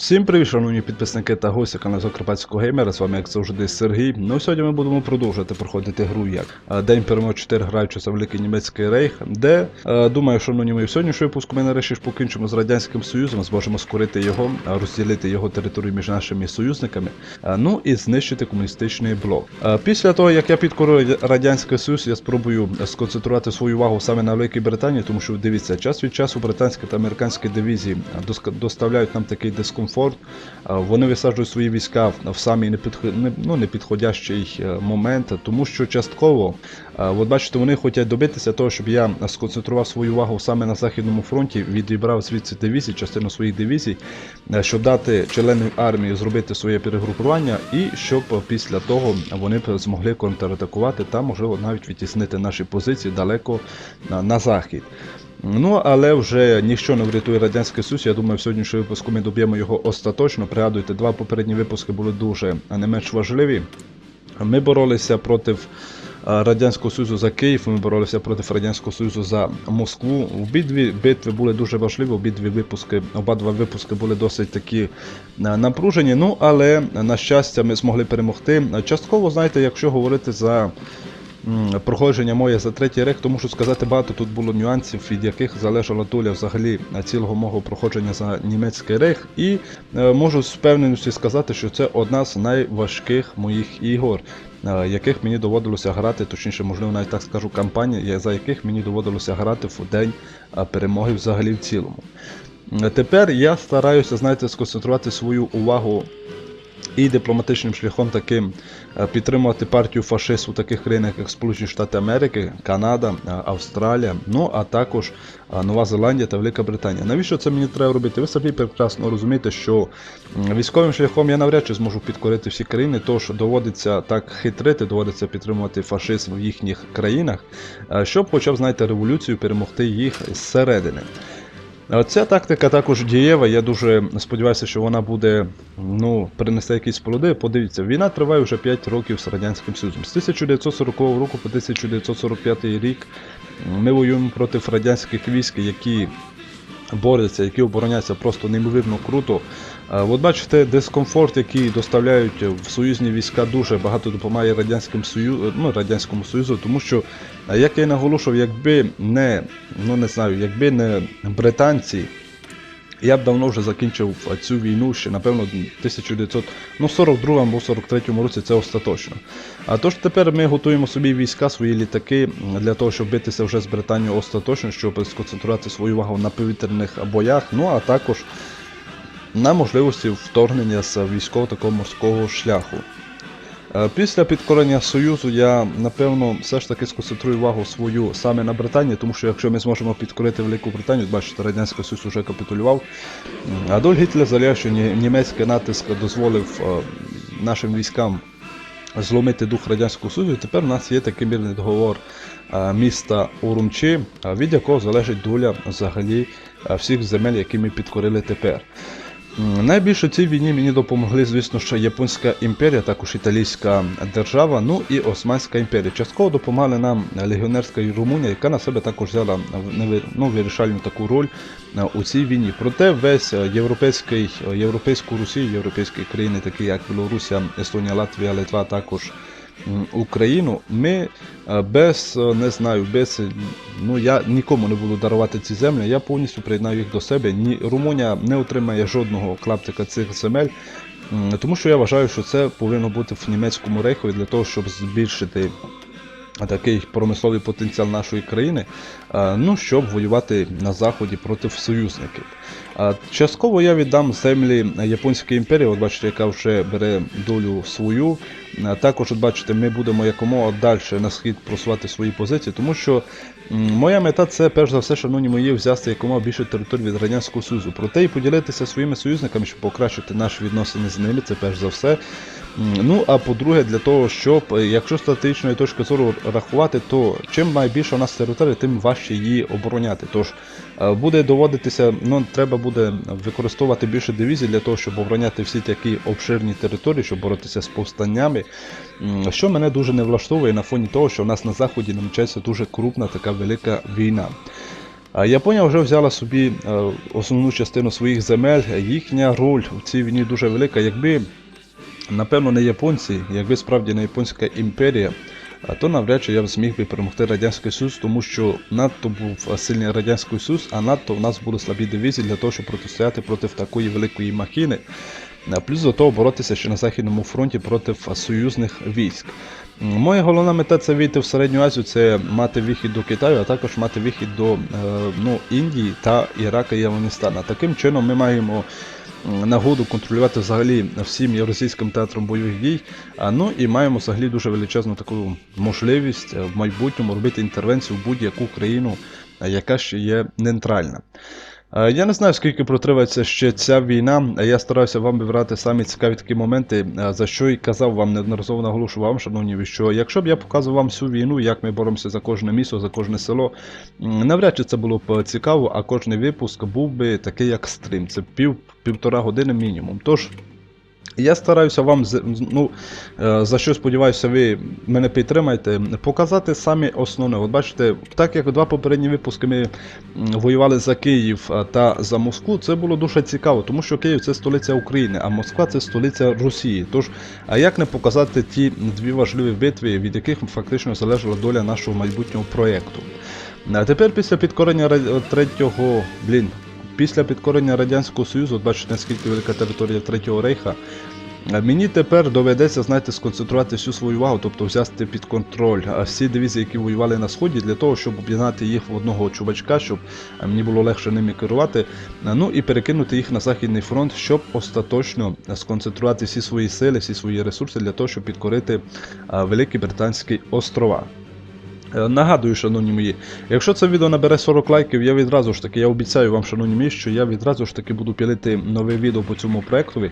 Всім привіт, шановні підписники та гості каналу Закарпатського геймера. З вами, як завжди, Сергій. Ну сьогодні ми будемо продовжувати проходити гру як е, День перемоги 4 граючи за Великий Німецький Рейх, де е, думаю, шановні мої в сьогоднішньому випуску ми нарешті ж покінчимо з Радянським Союзом, зможемо скорити його, е, розділити його територію між нашими союзниками, ну і знищити комуністичний блок. Після того, як я підкорю Радянський Союз, я спробую сконцентрувати свою увагу саме на Великій Британії, тому що дивіться, час від часу британські та американські дивізії доставляють нам такий дискомфорт. Е, Вони висаджують свої війська в- самий ну, непідходящий е, момент, тому що частково, е, от бачите, вони хочуть добитися того, щоб я сконцентрував свою увагу саме на Західному фронті, відібрав звідси дивізії, частину своїх дивізій, щоб дати членам армії зробити своє перегрупування, і щоб після того вони змогли контратакувати та, можливо, навіть відтіснити наші позиції далеко на захід. Ну, але вже ніщо не врятує Радянський Союз. Я думаю, в сьогоднішньому випуску ми доб'ємо його остаточно. Пригадуйте, два попередні випуски були дуже не менш важливі. Ми боролися проти е, Радянського Союзу за Київ, ми боролися проти Радянського Союзу за Москву. Обидві битви були дуже важливі, обидві випуски, обидва випуски були досить такі е, напружені. Ну, але на щастя, ми змогли перемогти. Частково, знаєте, якщо говорити за проходження моє за третій рейх, тому що сказати багато тут було нюансів, від яких залежала доля взагалі цілого мого проходження за німецький рейх. І е, можу з впевненістю сказати, що це одна з найважких моїх ігор. е, Яких мені доводилося грати, точніше, можливо, навіть так скажу, кампанії, за яких мені доводилося грати в день е, перемоги взагалі в цілому. Е, Тепер я стараюся, знаєте, сконцентрувати свою увагу і дипломатичним шляхом таким е, підтримувати партію фашистів у таких країнах, як Сполучені Штати Америки, Канада, е, Австралія, ну а також е, Нова Зеландія та Велика Британія. Навіщо це мені треба робити? Ви самі прекрасно розумієте, що військовим шляхом я навряд чи зможу підкорити всі країни, тож доводиться так хитрити, доводиться підтримувати фашизм в їхніх країнах, щоб, хоча б знаєте, революцію перемогти їх зсередини. Ця тактика також дієва. Я дуже сподіваюся, що вона буде ну, принесе якісь плоди. Подивіться, війна триває вже 5 років з Радянським Союзом. З 1940 року по 1945 рік ми воюємо проти радянських військ, які борються, які обороняються просто неймовірно круто. Е, От бачите, дискомфорт, який доставляють в союзні війська, дуже багато допомагає Радянським Сою... ну, Радянському Союзу, тому що, е, як я і наголошував, якби не, ну не знаю, якби не британці, я б давно вже закінчив е, цю війну ще, напевно, 1942 або 43 році це остаточно. А тож тепер ми готуємо собі війська, свої літаки для того, щоб битися вже з Британією остаточно, щоб сконцентрувати свою увагу на повітряних боях, ну а також на можливості вторгнення з військово такого морського шляху. Е, Після підкорення Союзу я напевно все ж таки сконцентрую увагу свою саме на Британії, тому що якщо ми зможемо підкорити Велику Британію, бачите, Радянський Союз вже капітулював. Адольф Гітлер заявляв, що німецький натиск дозволив е, нашим військам зломити дух Радянського Союзу. І тепер у нас є такий мирний договор е, міста Урумчі, від якого залежить доля взагалі всіх земель, які ми підкорили тепер. Найбільше цій війні мені допомогли, звісно, що Японська імперія, також італійська держава, ну і Османська імперія. Частково допомагали нам легіонерська Румунія, яка на себе також взяла ну, вирішальну таку роль е, у цій війні. Проте весь е, європейський, е, європейську Росію, європейські країни, такі як Білорусія, Естонія, Латвія, Литва, також Україну, ми е, без е, не знаю, без ну я нікому не буду дарувати ці землі. Я повністю приєднаю їх до себе. Ні, Румунія не отримає жодного клаптика цих земель. Тому що я вважаю, що це повинно бути в німецькому рейхові для того, щоб збільшити такий промисловий потенціал нашої країни, ну, щоб воювати на заході проти союзників. Частково я віддам землі Японської імперії, от бачите, яка вже бере долю свою. Також, от бачите, ми будемо якомога далі на схід просувати свої позиції, тому що моя мета це перш за все, шановні мої, взяти якомога більше територій від Радянського Союзу. Проте і поділитися своїми союзниками, щоб покращити наші відносини з ними, це перш за все. Ну а по-друге, для того, щоб, е, якщо з стратегічної точки зору рахувати, то чим найбільше у нас територія, тим важче її обороняти. Тож е, буде доводитися, ну треба буде використовувати більше дивізій для того, щоб обороняти всі такі обширні території, щоб боротися з повстаннями. Що мене дуже не влаштовує на фоні того, що у нас на заході намічається дуже крупна така велика війна. Японія вже взяла собі е, основну частину своїх земель. Їхня роль в цій війні дуже велика. Якби, напевно, не японці, якби справді не японська імперія, то навряд чи я б зміг би перемогти Радянський Союз, тому що надто був сильний Радянський Союз, а надто в нас були слабі дивізії для того, щоб протистояти проти такої великої махіни. Плюс до того боротися ще на Західному фронті проти союзних військ. Моя головна мета це вийти в Середню Азію, це мати вихід до Китаю, а також мати вихід до е, ну, Індії та Ірака і Афганістана. Таким чином ми маємо нагоду контролювати взагалі всім євразійським театром бойових дій. Ну і маємо взагалі дуже величезну таку можливість е, в майбутньому робити інтервенцію в будь-яку країну, е, яка ще є нейтральна. Е, Я не знаю, скільки протривається ще ця війна. Я стараюся вам вибирати самі цікаві такі моменти, е, за що і казав вам неодноразово наголошував вам, шановні, що якщо б я показував вам всю війну, як ми боремося за кожне місто, за кожне село, навряд чи це було б цікаво, а кожний випуск був би такий, як стрім. Це пів півтора години мінімум. Тож. Я стараюся вам, ну, е, за що сподіваюся, ви мене підтримаєте, показати самі основне. От бачите, так як два попередні випуски ми воювали за Київ та за Москву, це було дуже цікаво, тому що Київ це столиця України, а Москва це столиця Росії. Тож, а як не показати ті дві важливі битви, від яких фактично залежала доля нашого майбутнього проєкту? А тепер після підкорення третього, блін, після підкорення Радянського Союзу, от бачите, наскільки велика територія Третього Рейха. Мені тепер доведеться, знаєте, сконцентрувати всю свою увагу, тобто взяти під контроль всі дивізії, які воювали на сході, для того, щоб об'єднати їх в одного чувачка, щоб мені було легше ними керувати. Ну і перекинути їх на Західний фронт, щоб остаточно сконцентрувати всі свої сили, всі свої ресурси для того, щоб підкорити Великі Британські острова. Е, Нагадую, шановні мої, якщо це відео набере 40 лайків, я відразу ж таки, я обіцяю вам, шановні мої, що я відразу ж таки буду пілити нове відео по цьому проектові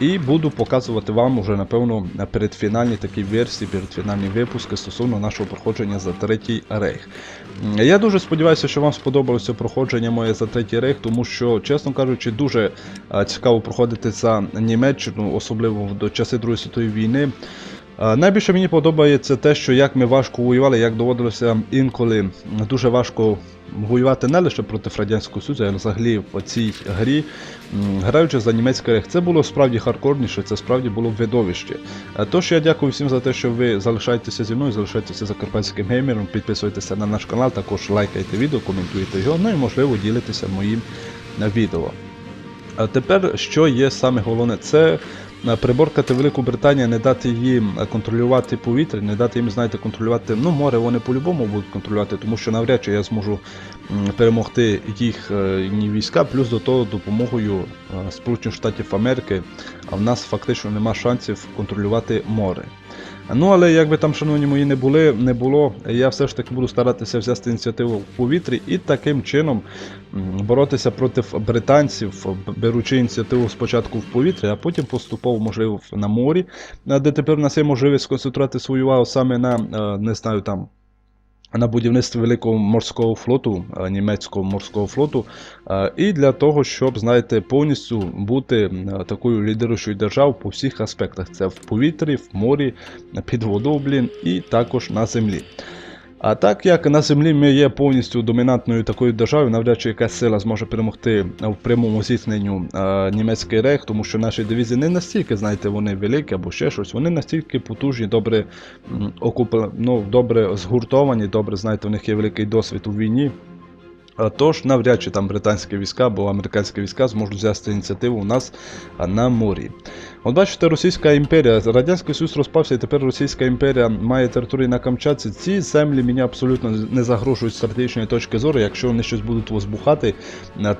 і буду показувати вам уже, напевно, передфінальні такі версії, передфінальні випуски стосовно нашого проходження за третій рейх. Я дуже сподіваюся, що вам сподобалося проходження моє за третій рейх, тому що, чесно кажучи, дуже е, цікаво проходити за Німеччину, особливо до часи Другої світової війни. Найбільше мені подобається те, що як ми важко воювали, як доводилося інколи дуже важко воювати не лише проти Радянського Союзу, а взагалі в цій грі, граючи за німецький рех. Це було справді хардкорніше, це справді було видовище. Тож я дякую всім за те, що ви залишаєтеся зі мною, залишаєтеся закарпатським геймером, підписуйтеся на наш канал, також лайкайте відео, коментуйте його, ну і можливо ділитеся моїм е, відео. А тепер, що є саме головне, це приборкати Велику Британію, не дати їм е, контролювати повітря, не дати їм, знаєте, контролювати. Ну, море вони по-любому будуть контролювати, тому що навряд чи я зможу перемогти їх е, їхні війська, плюс до того допомогою е, Сполучених Штатів Америки, а в нас фактично нема шансів контролювати море. Ну, але як би там, шановні мої, не були, не було, я все ж таки буду старатися взяти ініціативу в повітрі і таким чином боротися проти британців, беручи ініціативу спочатку в повітрі, а потім поступово, можливо, на морі, де тепер у нас є можливість сконцентрувати свою увагу саме на, е, не знаю, там. На будівництво великого морського флоту, е, німецького морського флоту, е, і для того, щоб, знаєте, повністю бути е, такою лідируючою державою по всіх аспектах: це в повітрі, в морі, під водою, блін, і також на землі. А так як на землі ми є повністю домінантною такою державою, навряд чи якась сила зможе перемогти в прямому зіткненню е, німецький рейх, тому що наші дивізії не настільки, знаєте, вони великі або ще щось, вони настільки потужні, добре окуп... ну, добре згуртовані, добре, знаєте, у них є великий досвід у війні. А Тож навряд чи там британські війська або американські війська зможуть взяти ініціативу у нас на морі. От бачите, Російська імперія, Радянський Союз розпався, і тепер Російська імперія має території на Камчатці. Ці землі мені абсолютно не загрожують з стратегічної точки зору. Якщо вони щось будуть возбухати,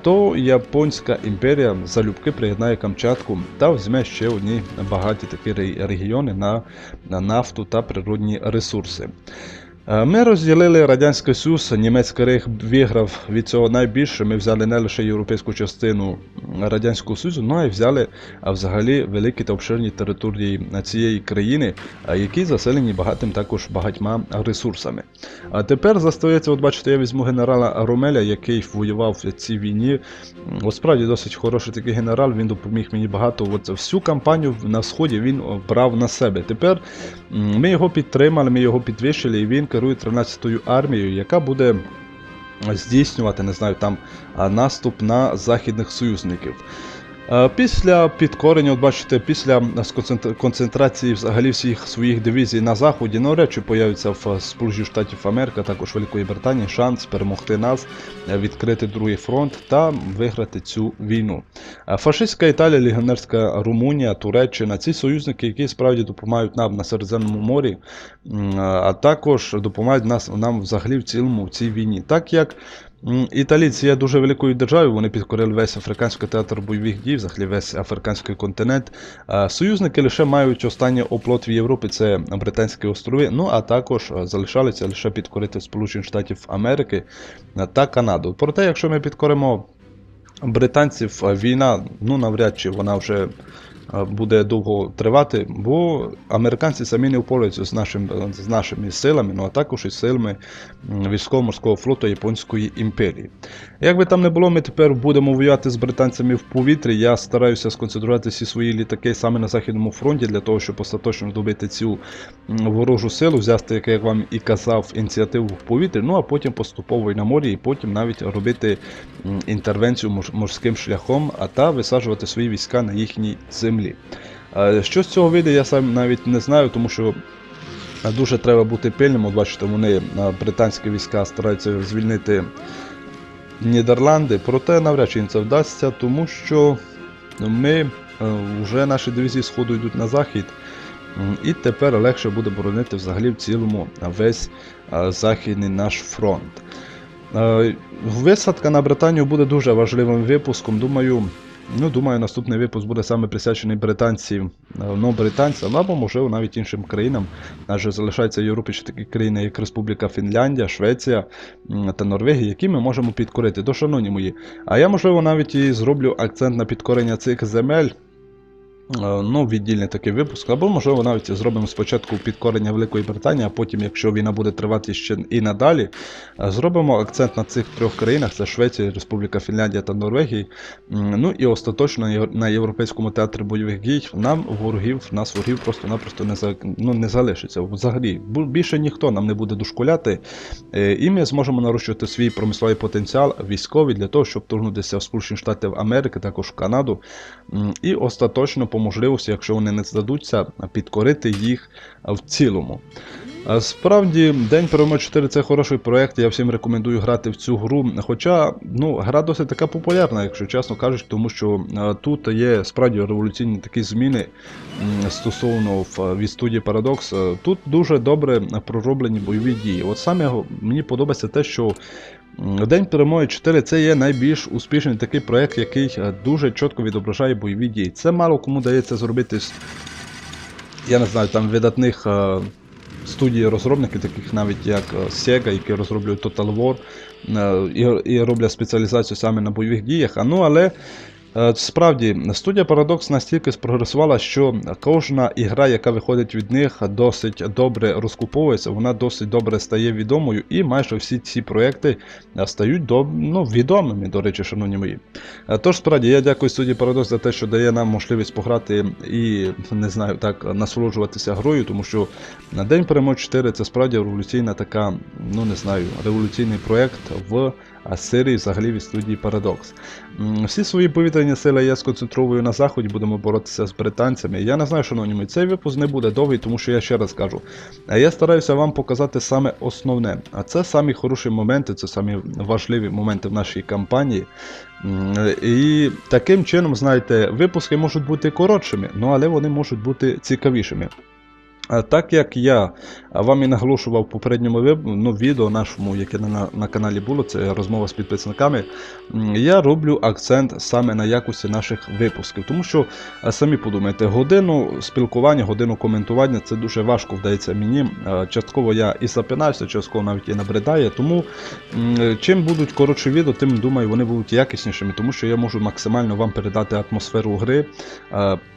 то Японська імперія залюбки приєднає Камчатку та візьме ще одні багаті такі регіони на нафту та природні ресурси. Е, Ми розділили Радянський Союз, німецький рейх виграв від цього найбільше. Ми взяли не лише європейську частину Радянського Союзу, ну а й взяли взагалі великі та обширні території цієї країни, які заселені багатим також багатьма ресурсами. А тепер застається, от бачите, я візьму генерала Ромеля, який воював в цій війні. От справді досить хороший такий генерал, він допоміг мені багато. От всю кампанію на сході він брав на себе. Тепер ми його підтримали, ми його підвищили, і він керує 13-ю армією, яка буде здійснювати, не знаю, там наступ на західних союзників. Е, Після підкорення, от бачите, після концентрації взагалі всіх своїх дивізій на заході, навряд чи появиться в Сполучених Штатів Америки, також Великої Британії, шанс перемогти нас, е, відкрити другий фронт та виграти цю війну. Е, Фашистська Італія, легіонерська Румунія, Туреччина ці союзники, які справді допомагають нам на Середземному морі, а також допомагають нам взагалі в цілому в цій війні. Так як Італійці є дуже великою державою, вони підкорили весь африканський театр бойових дій, взагалі весь африканський континент. Союзники лише мають останній оплот в Європі, це Британські острови. Ну а також залишалися лише підкорити Сполучених Штатів Америки та Канаду. Проте, якщо ми підкоримо британців, війна, ну навряд чи вона вже буде довго тривати, бо американці самі не впораються з, нашим, з нашими силами, ну а також із силами військово-морського флоту Японської імперії. Як би там не було, ми тепер будемо воювати з британцями в повітрі. Я стараюся сконцентрувати всі свої літаки саме на Західному фронті для того, щоб остаточно добити цю ворожу силу, взяти, як я вам і казав, ініціативу в повітрі, ну а потім поступово і на морі, і потім навіть робити інтервенцію морським шляхом, а та висаджувати свої війська на їхній землі. Е, Що з цього вийде, я сам навіть не знаю, тому що дуже треба бути пильним. От бачите, вони британські війська стараються звільнити Нідерланди, проте навряд чи їм це вдасться, тому що ми вже наші дивізії сходу йдуть на захід. І тепер легше буде боронити взагалі в цілому весь західний наш фронт. Висадка на Британію буде дуже важливим випуском. Думаю, ну, думаю, наступний випуск буде саме присвячений британцям, е, ну, британцям або, можливо, навіть іншим країнам. Адже залишаються Європі ще такі країни, як Республіка Фінляндія, Швеція та Норвегія, які ми можемо підкорити. До шановні мої. А я, можливо, навіть і зроблю акцент на підкорення цих земель. Е, Ну, віддільний такий випуск, або можливо навіть зробимо спочатку підкорення Великої Британії, а потім, якщо війна буде тривати ще і надалі, е, зробимо акцент на цих трьох країнах: це Швеція, Республіка Фінляндія та Норвегія. Ну і остаточно на Європейському театрі бойових дій нам ворогів, нас ворогів просто-напросто не за ну, не залишиться. Взагалі, більше ніхто нам не буде дошкуляти, е, і ми зможемо нарощувати свій промисловий потенціал військовий для того, щоб торгнутися в Сполучені Штати Америки, також в Канаду. І остаточно, по можливості, якщо вони не здадуться, підкорити їх в цілому. Справді, День перемоги 4 це хороший проект, я всім рекомендую грати в цю гру. Хоча ну, гра досить така популярна, якщо чесно кажучи, тому що е, тут є справді революційні такі зміни стосовно в- від студії Paradox. Е, Тут дуже добре пророблені бойові дії. От саме мені подобається те, що День перемоги 4 це є найбільш успішний такий проект, який е, дуже чітко відображає бойові дії. Це мало кому дається зробити я не знаю, там видатних е, студій розробників, таких навіть як е, Sega, які розроблюють Total War, і, роблять спеціалізацію саме на бойових діях. А ну але справді студія Paradox настільки спрогресувала, що кожна ігра, яка виходить від них, досить добре розкуповується, вона досить добре стає відомою, і майже всі ці проекти е, стають до, ну, відомими, до речі, шановні мої. Е, Тож, справді, я дякую студії Paradox за те, що дає нам можливість пограти і не знаю, так насолоджуватися грою, тому що на День перемоги 4 це справді революційна така, ну не знаю, революційний проєкт в а, серії взагалі від студії. М, Всі свої повітряні сили я сконцентрую на заході, будемо боротися з британцями. Я не знаю, шановні мої, цей випуск не буде довгий, тому що я ще раз кажу. Я стараюся вам показати саме основне. А це самі хороші моменти, це самі важливі моменти в нашій кампанії. І таким чином, знаєте, випуски можуть бути коротшими, ну але вони можуть бути цікавішими. Так як я вам і наголошував в попередньому ну, відео нашому, яке на, на каналі було, це розмова з підписниками, я роблю акцент саме на якості наших випусків. Тому що самі подумайте, годину спілкування, годину коментування це дуже важко вдається мені. Частково я і запинаюся, частково навіть і набридає. Тому чим будуть коротші відео, тим думаю, вони будуть якіснішими, тому що я можу максимально вам передати атмосферу гри,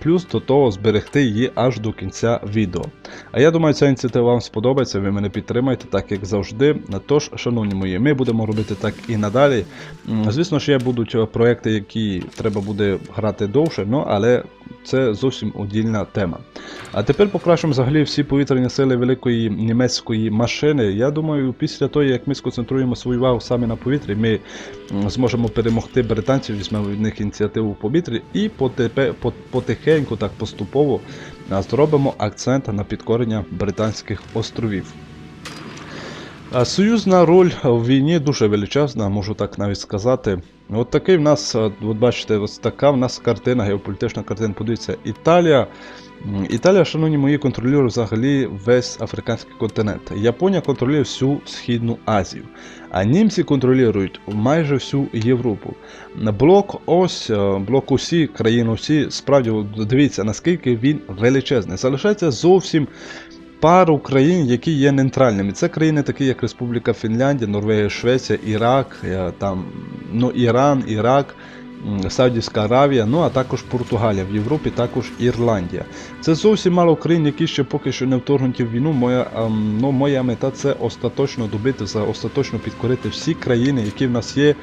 плюс до того зберегти її аж до кінця відео. А я думаю, ця ініціатива вам сподобається, ви мене підтримаєте, так як завжди. Тож, шановні мої, ми будемо робити так і надалі. Звісно є будуть е, проекти, які треба буде грати довше, ну але це зовсім отдільна тема. А тепер покращимо взагалі всі повітряні сили великої німецької машини. Я думаю, після того, як ми сконцентруємо свою увагу саме на повітрі, ми зможемо перемогти британців, візьмемо від них ініціативу в повітрі і потихеньку, так поступово зробимо акцент на підкорення британських островів. Союзна роль в війні дуже величезна, можу так навіть сказати. От такий в нас, е, от бачите, ось така в нас картина, геополітична картина. Подивіться, Італія. Італія, шановні мої, контролює взагалі весь африканський континент. Японія контролює всю Східну Азію. А німці контролюють майже всю Європу. Блок ось, е, блок усі, країни усі, справді дивіться, наскільки він величезний. Залишається зовсім пару країн, які є нейтральними. Це країни, такі як Республіка Фінляндія, Норвегія, Швеція, Ірак, е, там, ну, Іран, Ірак. Саудівська Аравія, ну а також Португалія в Європі, також Ірландія. Це зовсім мало країн, які ще поки що не вторгнуті в війну. Моя, ем, ну, моя мета це остаточно добити, остаточно підкорити всі країни, які в нас є,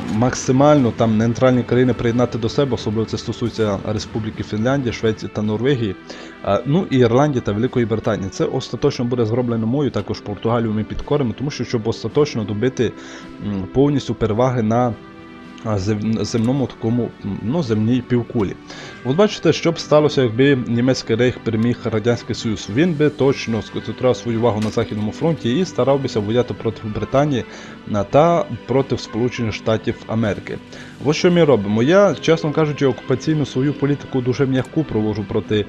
максимально там нейтральні країни приєднати до себе, особливо це стосується Республіки Фінляндія, Швеції та Норвегії. Ну і Ірландії та Великої Британії. Це остаточно буде зроблено мою, також Португалію ми підкоримо, тому що щоб остаточно добити повністю переваги на земному такому ну, земній півкулі. От бачите, що б сталося, якби німецький рейх переміг Радянський Союз. Він би точно сконцентрував свою увагу на Західному фронті і старався воювати проти Британії та проти Сполучених Штатів Америки. Ось що ми робимо. Я, чесно кажучи, окупаційну свою політику дуже м'яку проводжу проти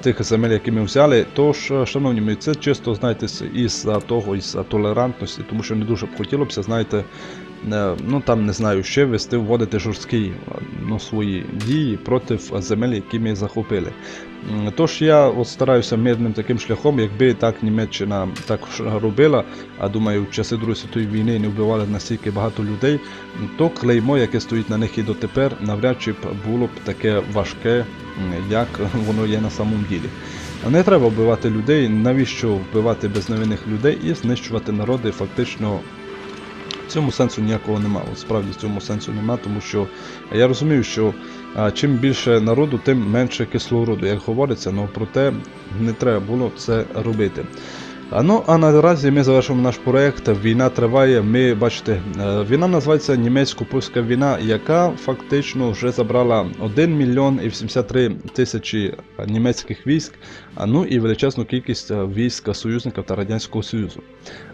тих земель, які ми взяли. Тож, е, шановні мої, це чисто, знаєте, із е, того, із е, толерантності, тому що не дуже б хотілося, знаєте, е, ну там не знаю, ще вести, вводити жорсткі е, ну, свої дії проти земель, які ми захопили. Тож я от стараюся мирним таким шляхом, якби так Німеччина також робила, а думаю, в часи Другої світової війни не вбивали настільки багато людей, то клеймо, яке стоїть на них і дотепер, навряд чи було б таке важке, як воно є на самому ділі. Не треба вбивати людей, навіщо вбивати безневинних людей і знищувати народи фактично. В цьому сенсу ніякого нема. От справді в цьому сенсу нема, тому що я розумію, що а, чим більше народу, тим менше кислороду, як говориться, але проте не треба було це робити. А ну а наразі ми завершимо наш проект. Війна триває. Ми бачите, е, війна називається німецько-польська війна, яка фактично вже забрала 1 мільйон і 83 тисячі німецьких військ, а ну і величезну кількість е, військ союзників та радянського союзу.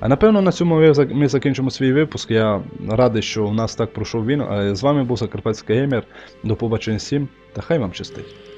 А напевно на цьому ми закінчимо свій випуск. Я радий, що у нас так пройшов він. З вами був Закарпатський геймер. До побачення всім та хай вам щастить.